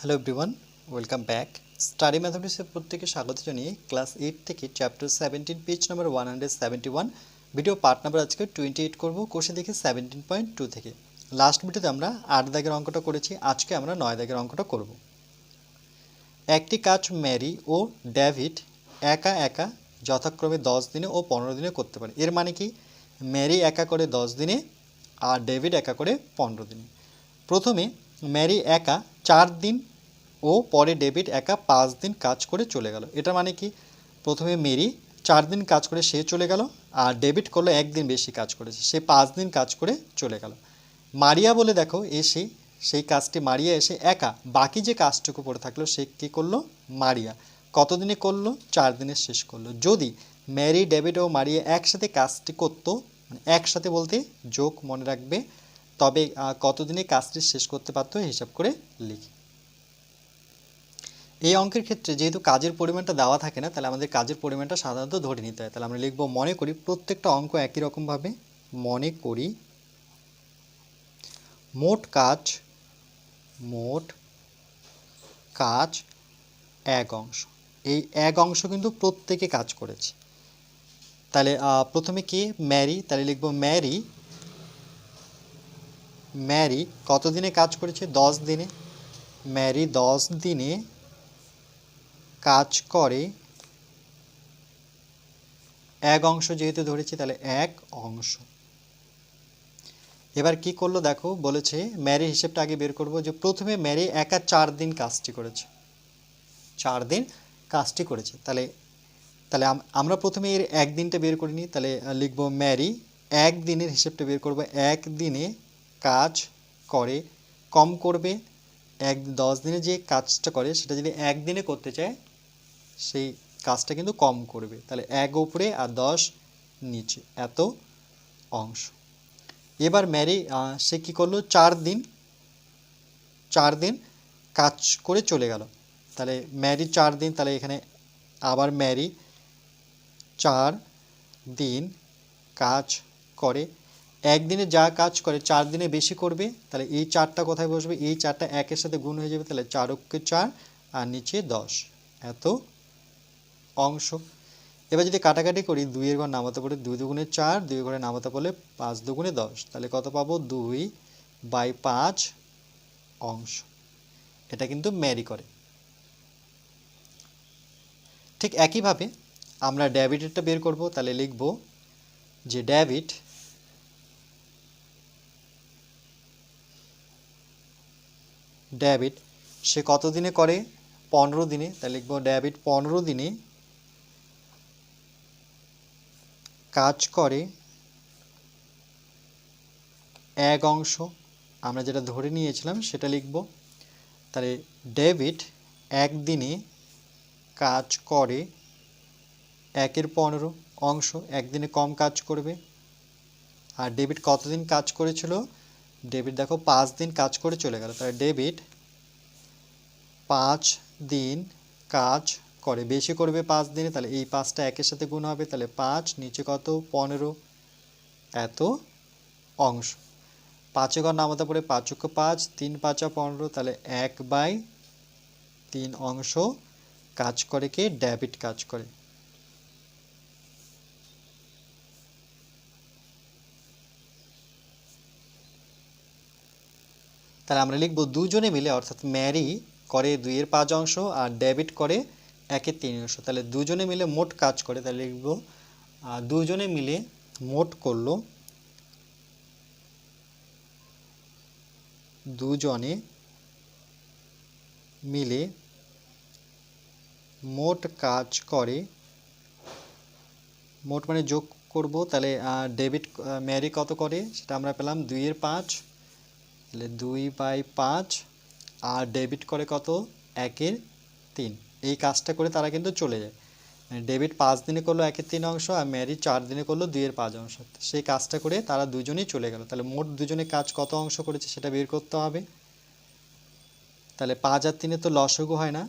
Hello everyone welcome back study ম্যাথমেটিক্সের প্রত্যেকে স্বাগত জানিয়ে ক্লাস এইট থেকে chapter seventeen page number one hundred seventy one video part number আজকে twenty eight করব কোর্সে দেখে সেভেন্টিন পয়েন্ট টু থেকে। লাস্ট ভিডিওতে আমরা আট দাগের অঙ্কটা করেছি, আজকে আমরা নয় দাগের অঙ্কটা করব। একটি কাজ ম্যারি ও ডেভিড একা একা যথাক্রমে দশ দিনে ও পনেরো দিনে করতে পারে। এর মানে কি? ম্যারি একা করে দশ দিনে আর ডেভিড একা করে পনেরো দিনে। প্রথমে ম্যারি একা চার দিন ও পরে ডেভিড একা পাঁচ দিন কাজ করে চলে গেল। এটা মানে কি? প্রথমে মেরি চার দিন কাজ করে সে চলে গেল আর ডেভিড করল একদিন বেশি কাজ করেছে। সে পাঁচ দিন কাজ করে চলে গেল। মারিয়া বলে দেখো, এসে সেই কাজটি মারিয়া এসে একা। বাকি যে কাজটুকু পড়ে থাকল সে কী করল? মারিয়া। কতদিনে করল? চার দিনে শেষ করল। যদি ম্যারি ডেভিড ও মারিয়া একসাথে কাজটি করতো মানে একসাথে বলতে যোগ মনে রাখবে তবে কতদিনে কাজটি শেষ করতে পারতো হিসাব করে লিখি। এই অঙ্কের ক্ষেত্রে যেহেতু কাজের পরিমাণটা দেওয়া থাকে না, তাহলে আমাদের কাজের পরিমাণটা সাধারণত ধরে নিতে হয়। তাহলে আমরা লিখব, মনে করি প্রত্যেকটা অঙ্ক একই রকমভাবে। মনে করি মোট কাজ মোট কাজ এক অংশ। এই এক অংশ কিন্তু প্রত্যেকে কাজ করেছে। তাহলে প্রথমে কি? ম্যারি। তাহলে লিখব ম্যারি ম্যারি কত দিনে কাজ করেছে? দশ দিনে। ম্যারি দশ দিনে কাজ করে। এক অংশ যেহেতু ধরেছি, তাহলে এক অংশ। এবার কি করল দেখো, বলেছে ম্যারি হিসেবটা আগে বের করব যে প্রথমে ম্যারি একা চার দিন কাজটি করেছে। চার দিন কাজটি করেছে। তাহলে তাহলে আমরা প্রথমে এর একদিনটা বের করিনি, তাহলে লিখব ম্যারি এক দিনের হিসেবটা বের করব। এক দিনে কাজ করে, কম করবে, এক দশ দিনে যে কাজটা করে সেটা যদি একদিনে করতে চায়, সেই কাজটা কিন্তু কম করবে। তাহলে এক ওপরে আর দশ নিচে, এত অংশ। এবার ম্যারি সে কী করল? চার দিন চার দিন কাজ করে চলে গেল। তাহলে ম্যারি চার দিন, তাহলে এখানে আবার ম্যারি চার দিন কাজ করে একদিনে যা কাজ করে, চার দিনে বেশি করবে, তাহলে এই চারটা কোথায় বসবে? এই চারটা একের সাথে গুণ হয়ে যাবে, তাহলে চারককে চার আর নিচে দশ। এত অংশ। এবার যদি কাটাকাটি করি, দুইয়ের ঘর নামাতে পড়ে দুই দুগুণে চার দুই ঘরে নামাতে পড়লে পাঁচ দুগুণে দশ। তাহলে কত পাবো? দুই বাই পাঁচ অংশ। এটা কিন্তু ম্যারি করে। ঠিক একইভাবে আমরা ড্যাভিডেরটা বের করব, তাহলে লিখব যে ড্যাভিড ড্যাভিড সে কত দিনে করে? পনেরো দিনে। তাহলে লিখব ড্যাভিড পনেরো দিনে কাজ করে এক অংশ। আমরা যেটা ধরে নিয়েছিলাম সেটা লিখব। তাহলে ডেভিড একদিনে কাজ করে একের পনেরো অংশ। একদিনে কম কাজ করবে। আর ডেভিড কতদিন কাজ করেছিল? ডেভিড দেখো পাঁচ দিন কাজ করে চলে গেল, তাহলে ডেভিড পাঁচ দিন কাজ করে, বেশি করবে পাঁচ দিনে, তাহলে এই পাঁচটা একের সাথে গুণ হবে, তাহলে পাঁচ, নিচে কত? পনেরো। এত অংশ। পাঁচে ঘর নামাতে পড়ে পাঁচক পাঁচ, তিন পাঁচা পনেরো, তাহলে এক বাই তিন অংশ কাজ করে কে? ডেবিট কাজ করে। তাহলে আমরা লিখব দুজনে মিলে, অর্থাৎ ম্যারি করে দুইয়ের পাঁচ অংশ আর ডেবিট করে একের তিন অংশ। তাহলে দুজনে মিলে মোট কাজ করে, তাহলে লিখব দুজনে মিলে মোট করল দুজনে মিলে মোট কাজ করে, মোট মানে যোগ করব, তাহলে ডেবিট ম্যারি কত করে? সেটা আমরা পেলাম দুইয়ের পাঁচ। তাহলে দুই বাই পাঁচ, আর ডেবিট করে কত? একের তিন। এই কাজটা করে তারা কিন্তু চলে যায়। ডেবিট পাঁচ দিনে করল একের তিন অংশ, আর ম্যারি চার দিনে করল দুইয়ের পাঁচ অংশ। সেই কাজটা করে তারা দুজনেই চলে গেল। তাহলে মোট দুজনে কাজ কত অংশ করেছে সেটা বের করতে হবে। তাহলে পাঁচ আর তিনে তো লসগু হয় না।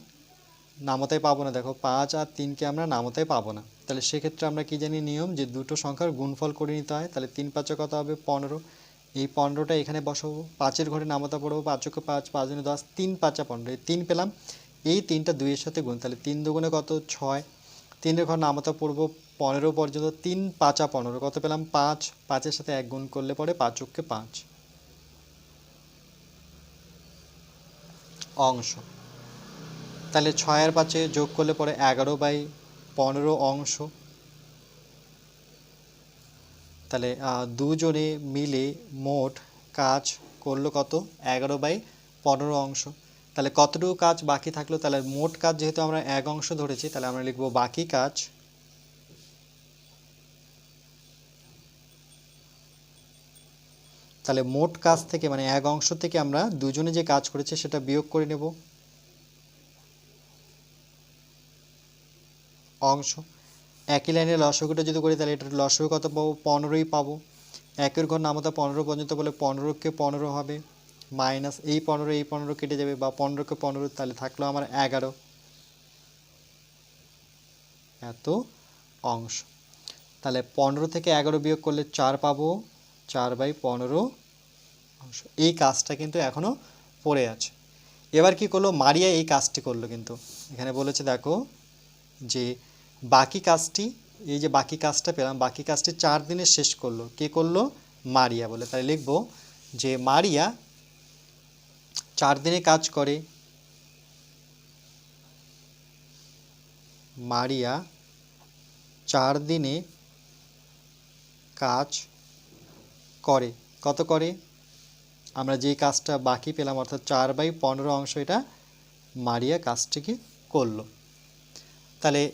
নামতায় পাবো না। দেখো পাঁচ আর তিনকে আমরা নামতায় পাবো না। তাহলে সেক্ষেত্রে আমরা কি জানি নিয়ম যে দুটো সংখ্যার গুণফল করে নিতে হয়। তাহলে তিন পাঁচে কত হবে? পনেরো। এই পনেরোটা এখানে বসাবো। পাঁচের ঘরে নামতা পড়ব পাঁচকে পাঁচ পাঁচ দুগুণে দশ, তিন পাঁচা পনেরো এই তিন পেলাম। এই তিনটা দুইয়ের সাথে গুণ। তাহলে তিন দুগুণে কত? ছয়। তিনের ঘর নামতা পড়ব, পনেরো পর্যন্ত তিন পাঁচা পনেরো কত পেলাম? পাঁচ। পাঁচের সাথে এক গুণ করলে পরে পাঁচ পাঁচককে পাঁচ। অংশ। তাহলে ছয়ের পাঁচে যোগ করলে পরে এগারো বাই পনেরো অংশ। তাহলে দুজনে মিলে মোট কাজ করল কত? এগারো বাই পনেরো অংশ। তাহলে কতটুকু কাজ বাকি থাকল? তাহলে মোট কাজ যেহেতু আমরা এক অংশ ধরেছি, তাহলে আমরা লিখব বাকি কাজ তাহলে মোট কাজ থেকে মানে এক অংশ থেকে আমরা দুজনে যে কাজ করেছি সেটা বিয়োগ করে নেব। অংশ। একই লাইনে লসগুটা যদি করি, তাহলে এটার লসগু কত পাবো পনেরোই পাবো। একের ঘর নামতা পনেরো পর্যন্ত বলে পনেরোকে পনেরো হবে। মাইনাস এই পনেরো এই পনেরো কেটে যাবে বা পনেরোকে পনেরো, তাহলে থাকল আমার এগারো। এত অংশ। তাহলে পনেরো থেকে এগারো বিয়োগ করলে চার পাবো। চার বাই পনেরো অংশ। এই কাজটা কিন্তু এখনও পড়ে আছে। এবার কি করল? মারিয়া এই কাজটি করল কিন্তু। এখানে বলেছে, দেখো যে বাকি কাজটি, এই যে বাকি কাজটা পেলাম, বাকি কাজটি চার দিনে শেষ করল। কে করল? মারিয়া বলে। তাই লিখব যে, মারিয়া চার দিনে কাজ করে। মারিয়া চার দিনে কাজ করে। কত করে? আমরা যে কাজটা বাকি পেলাম, অর্থাৎ চার বাই পনেরো অংশ, এটা মারিয়া কাজটিকে করল। তাহলে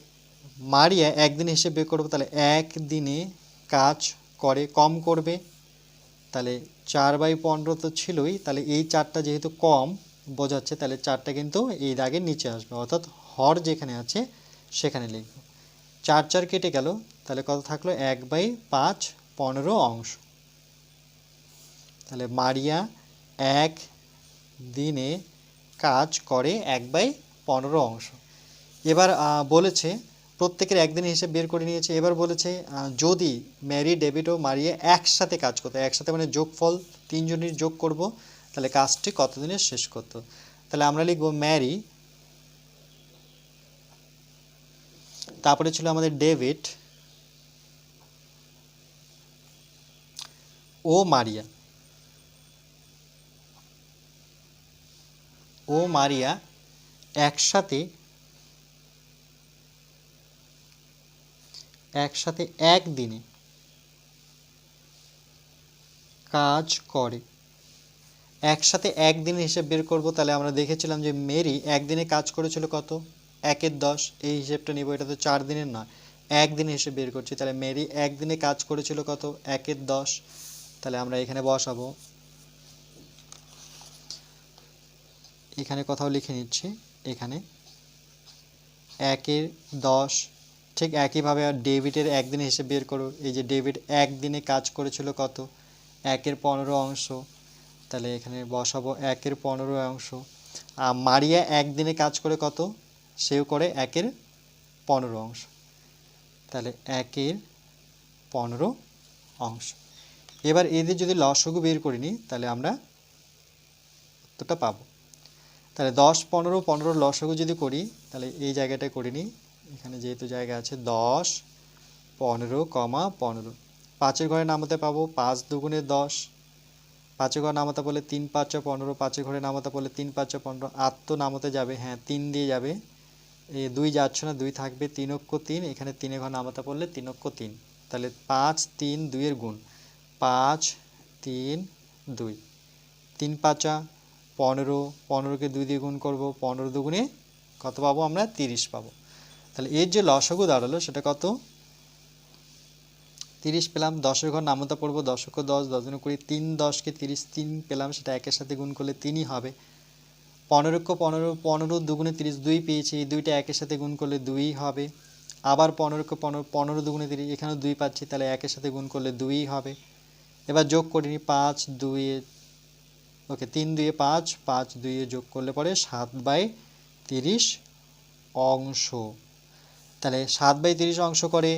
মারিয়া একদিন হিসেবে বের করব, তাহলে এক দিনে কাজ করে, কম করবে। তাহলে চার বাই পনেরো তো ছিলই, তাহলে এই চারটা যেহেতু কম, বোঝাচ্ছে তাহলে চারটা কিন্তু এই দাগের নিচে আসবে। অর্থাৎ হর যেখানে আছে, সেখানে লিখব। চার চার কেটে গেল, তাহলে কত থাকল? এক বাই পাঁচ পনেরো অংশ। তাহলে মারিয়া এক দিনে কাজ করে এক বাই পনেরো অংশ। এবার বলেছে প্রত্যেকের একদিন হিসেবে বের করে নিয়েছে। এবার বলেছে যদি ম্যারি ডেভিড ও মারিয়া একসাথে কাজ করতো, একসাথে মানে যোগফল তিনজনের যোগ করব, তাহলে কাজটি কতদিনে শেষ করতো? তাহলে আমরা লিখব ম্যারি, তারপরে ছিল আমাদের ডেভিড ও মারিয়া। ও মারিয়া একসাথে একসাথে একদিনে কাজ করে। একসাথে একদিনের হিসেব বের করব, তাহলে আমরা দেখেছিলাম যে মেরি একদিনে কাজ করেছিল কত? একের দশ, এই হিসেবটা নিব, এটা তো চার দিনের না একদিনে হিসেব বের করছি, তাহলে মেরি একদিনে কাজ করেছিল কত? একের দশ। তাহলে আমরা এখানে বসাবো। এখানে কথাও লিখে নিচ্ছি, এখানে একের দশ ঠিক একইভাবে ডেভিডের একদিনে হিসেব বের করো। এই যে ডেভিড একদিনে কাজ করেছিল কত? একের পনেরো অংশ। তাহলে এখানে বসাবো একের পনেরো অংশ। আর মারিয়া একদিনে কাজ করে কত? সেও করে একের পনেরো অংশ। তাহলে একের পনেরো অংশ। এবার এদের যদি লসগু বের করে নিই তাহলে আমরা উত্তরটা পাবো। তাহলে দশ পনেরো পনেরো লসগু যদি করি, তাহলে এই জায়গাটায় করে নিই এখানে যেহেতু জায়গা আছে, দশ, পনেরো, কমা পনেরো। পাঁচের ঘরে নামাতে পাবো পাঁচ দুগুণে দশ। পাঁচের ঘরে নামাতে বলে তিন পাঁচা পনেরো, পাঁচের ঘরে নামাতে বলে তিন পাঁচ পনেরো। আট তো নামাতে যাবে হ্যাঁ তিন দিয়ে যাবে। এ দুই যাচ্ছে না, দুই থাকবে তিন অক্ষ তিন, এখানে তিনের ঘর নামাতে পড়লে তিন অক্ষ তিন। তাহলে পাঁচ তিন দুইয়ের গুণ। পাঁচ তিন দুই। তিন পাঁচা পনেরো, পনেরোকে দুই দিয়ে গুণ করব, পনেরো দুগুণে কত পাবো আমরা? তিরিশ পাবো। তাহলে এর যে লসগু দাঁড়াল সেটা কত? তিরিশ পেলাম, দশের ঘর নামতা পড়ব, দশক দশ দশ দুগুণে কুড়ি, তিন দশকে তিরিশ, তিন পেলাম, সেটা একের সাথে গুণ করলে তিনই হবে। পনেরোকে পনেরো পনেরো দুগুণে তিরিশ দুই পেয়েছি দুইটা একের সাথে গুণ করলে দুই হবে। আবার পনেরোকে পনেরো পনেরো দুগুণে তিরিশ, এখানেও দুই পাচ্ছি, তাহলে একের সাথে গুণ করলে দুই হবে। এবার যোগ করিনি পাঁচ, দুইয়ে, ওকে, তিন দুইয়ে পাঁচ পাঁচ দুইয়ে যোগ করলে পরে সাত বাই তিরিশ অংশ। তাহলে সাত বাই তিরিশ অংশ করে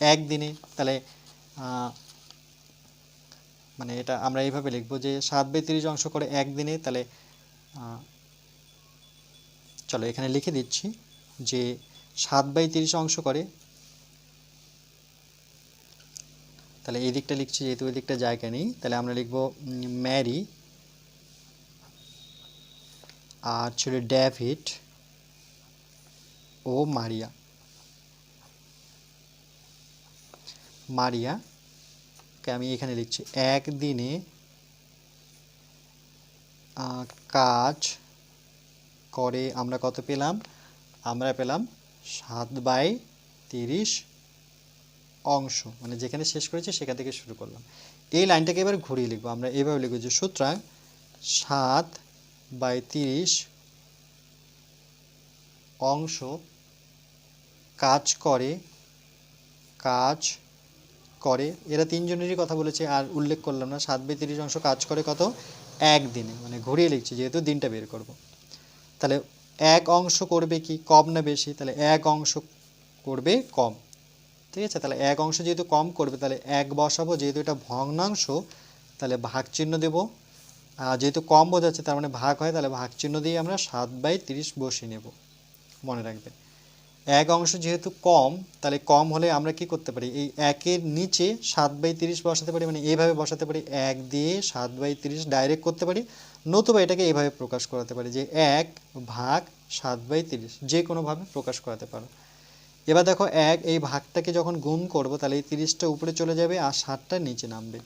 একদিনে তাহলে মানে এটা আমরা এইভাবে লিখব যে সাত বাই তিরিশ অংশ করে একদিনে তাহলে চলো এখানে লিখে দিচ্ছি যে সাত বাই তিরিশ অংশ করে, তাহলে এই দিকটা লিখছি যেহেতু ওই দিকটা জায়গা নেই, তাহলে আমরা লিখব ম্যারি, আর ছিল ডেভিড ও মারিয়া। মারিয়াকে আমি এখানে লিখছি, একদিনে কাজ করে আমরা কত পেলাম? আমরা পেলাম সাত বাই তিরিশ অংশ। মানে যেখানে শেষ করেছি সেখান থেকে শুরু করলাম। এই লাইনটাকে এবার ঘুরিয়ে লিখব। আমরা এভাবে লিখব যে, সুতরাং সাত বাই তিরিশ অংশ কাজ করে, কাজ করে। এরা তিনজনেরই কথা বলেছে, আর উল্লেখ করলাম না, সাত বাই তিরিশ অংশ কাজ করে কত? একদিনে মানে ঘুরিয়ে লিখছি, যেহেতু দিনটা বের করব। তাহলে এক অংশ করবে কি কম না বেশি? তাহলে এক অংশ করবে কম। ঠিক আছে? তাহলে এক অংশ যেহেতু কম করবে, তাহলে এক বসাবো, যেহেতু এটা ভগ্নাংশ, তাহলে ভাগ চিহ্ন দেবো। আর যেহেতু কম বোঝাচ্ছে, তার মানে ভাগ হয়, তাহলে ভাগ চিহ্ন দিয়ে আমরা সাত বাই তিরিশ বসিয়ে নেব। মনে রাখবেন। এক অংশ যেহেতু কম, তাহলে কম হলে আমরা কি করতে পারি? এই একের নিচে সাত বাই তিরিশ বসাতে পারি মানে এইভাবে বসাতে পারি, এক দিয়ে সাত বাই তিরিশ ডাইরেক্ট করতে পারি, নতুবা এটাকে এইভাবে প্রকাশ করাতে পারি যে এক ভাগ সাত বাই তিরিশ, যে কোনোভাবে প্রকাশ করাতে পারো। এবার দেখো এক, এই ভাগটাকে যখন গুণ করব, তাহলে এই তিরিশটা উপরে চলে যাবে আর ষাটটা নিচে নামবে।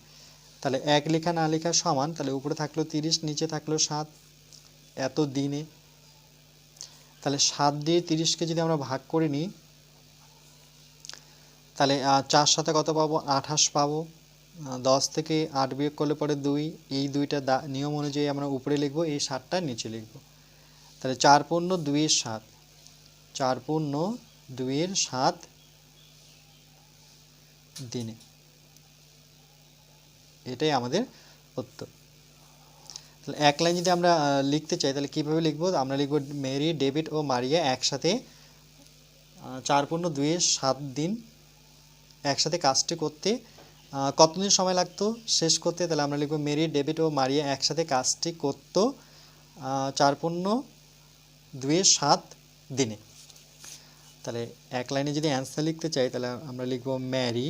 তাহলে এক লেখা না লেখা সমান, তাহলে উপরে থাকল তিরিশ, নিচে থাকল সাত, এত দিনে তাহলে সাত দিয়ে তিরিশকে যদি আমরা ভাগ করে নিই, তাহলে চার সাথে কত পাবো? আঠাশ পাবো। দশ থেকে আট বিয়োগ করলে পরে দুই। এই দুইটা নিয়ম অনুযায়ী আমরা উপরে লিখব, এই সাতটা নিচে লিখব। তাহলে চার পূর্ণ দুইয়ের সাত। চার পূর্ণ দুইয়ের সাত দিনে। এটাই আমাদের উত্তর। তাহলে এক লাইন যদি আমরা লিখতে চাই, তাহলে কীভাবে লিখব? আমরা লিখব মেরি, ডেভিড ও মারিয়া একসাথে চার পূর্ণ দুইয়ের সাত দিন একসাথে কাজটি করতে কতদিন সময় লাগতো? শেষ করতে, তাহলে আমরা লিখব মেরি, ডেভিড ও মারিয়া একসাথে কাজটি করতো চার পূর্ণ দুইয়ের সাত দিনে। তাহলে এক লাইনে যদি অ্যান্সার লিখতে চাই, তাহলে আমরা লিখব ম্যারি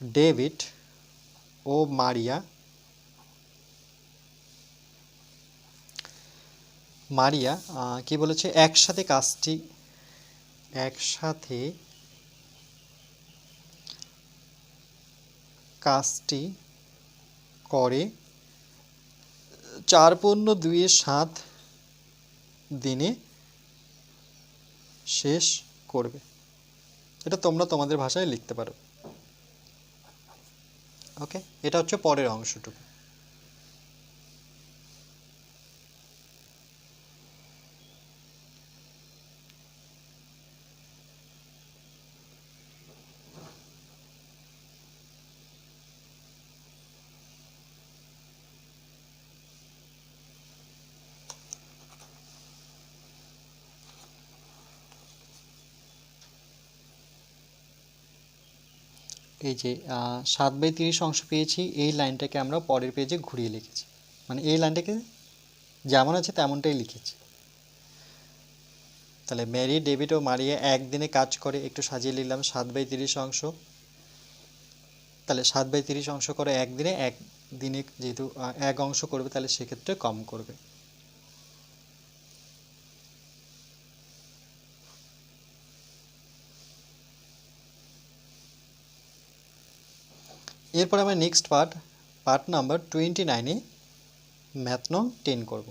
ডেভিড ও মারিয়া। মারিয়া কি বলেছে? একসাথে কাজটি একসাথে কাজটি করে। চার পণ্য দুইয়ের সাত দিনে শেষ করবে। এটা তোমরা তোমাদের ভাষায় লিখতে পারো। ওকে এটা হচ্ছে পরের অংশটুকু। এই যে সাত বাই তিরিশ অংশ পেয়েছি, এই লাইনটাকে আমরা পরের পেজে ঘুরিয়ে লিখেছি। মানে এই লাইনটাকে যেমন আছে তেমনটাই লিখেছি। তাহলে ম্যারি ডেভিড ও মারিয়া একদিনে কাজ করে, একটু সাজিয়ে নিলাম, সাত বাই তিরিশ অংশ। তাহলে সাত বাই তিরিশ অংশ করে একদিনে এক দিনে যেহেতু এক অংশ করবে, তাহলে সেক্ষেত্রে কম করবে। এরপর আমরা next part part number twenty নাইনে ম্যাথ নং টেন করব।